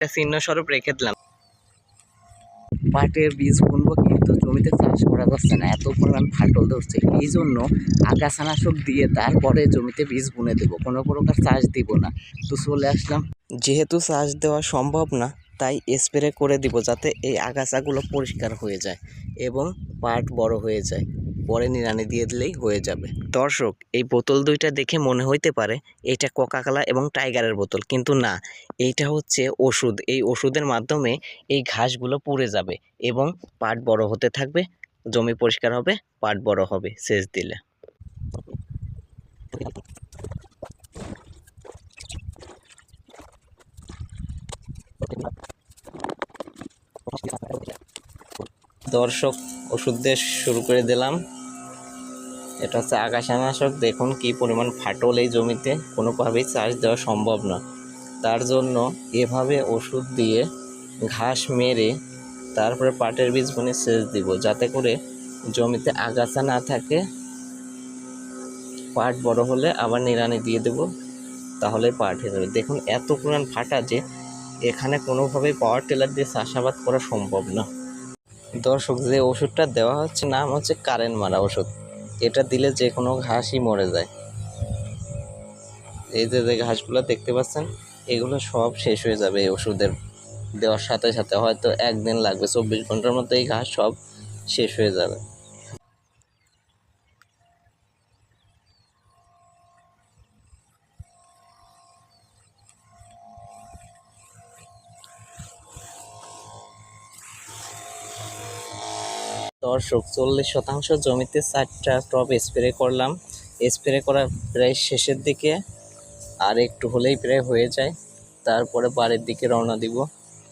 একটা চিহ্ন স্বরূপ রেখে দিলাম। পাটের বীজ বুনবো কিন্তু জমিতে চাষ করা যাচ্ছে না, এত পরিমাণ ফাটল ধরছে। এই জন্য আগাছানাশক দিয়ে তারপরে জমিতে বীজ বুনে দেবো, কোনো প্রকার চাষ দিব না। তো চলে আসলাম। যেহেতু চাষ দেওয়া সম্ভব না, তাই স্প্রে করে দিব যাতে এই আগাছাগুলো পরিষ্কার হয়ে যায় এবং পাট বড় হয়ে যায়। পরে নিড়ানি দিয়ে দিলেই হয়ে যাবে। দর্শক, এই বোতল দুইটা দেখে মনে হইতে পারে এটা কোকাকোলা এবং টাইগারের বোতল, কিন্তু না, এইটা হচ্ছে ওষুধ। এই ওষুধের মাধ্যমে এই ঘাসগুলো পুড়ে যাবে এবং পাট বড় হতে থাকবে, জমি পরিষ্কার হবে, পাট বড় হবে, সেচ দিলে। দর্শক ওষুধ দিয়ে শুরু করে দিলাম। এটা হচ্ছে আকাশানাশক দেখুন কি পরিমাণ ফাটল এই জমিতে। কোনোভাবেই চাষ দেওয়া সম্ভব না। তার জন্য এভাবে ওষুধ দিয়ে ঘাস মেরে তারপরে পাটের বীজ বুনে সেচ দিব, যাতে করে জমিতে আগাছা না থাকে। পাট বড় হলে আবার নিড়ানি দিয়ে দেব, তাহলে পাট হয়ে যাবে। দেখুন এত পরিমাণ ফাটা যে এখানে কোনোভাবেই পাওয়ার টিলার দিয়ে চাষাবাদ করা সম্ভব না। দর্শক, যে ওষুধটা দেওয়া হচ্ছে নাম হচ্ছে কারেন্ট মারা ওষুধ। এটা দিলে যে কোনো ঘাসই মরে যায়। এই যে যে ঘাসগুলো দেখতে পাচ্ছেন, এগুলো সব শেষ হয়ে যাবে এই ওষুধের দেওয়ার সাথে সাথে। হয়তো একদিন লাগবে, চব্বিশ ঘণ্টার মতো এই ঘাস সব শেষ হয়ে যাবে। দর্শক, চল্লিশ শতাংশ জমিতে চারটা টপ স্প্রে করলাম। স্প্রে করা প্রায় শেষের দিকে, আর একটু হলেই প্রায় হয়ে যায়। তারপরে বাড়ির দিকে রওনা দিব।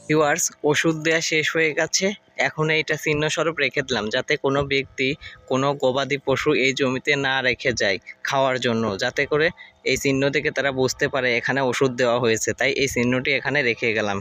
ভিউয়ার্স ওষুধ দেওয়া শেষ হয়ে গেছে। এখন এইটা চিহ্ন স্বরূপ রেখে দিলাম, যাতে কোনো ব্যক্তি, কোনো গবাদি পশু এই জমিতে না রেখে যায় খাওয়ার জন্য। যাতে করে এই চিহ্ন থেকে তারা বুঝতে পারে এখানে ওষুধ দেওয়া হয়েছে। তাই এই চিহ্নটি এখানে রেখে গেলাম।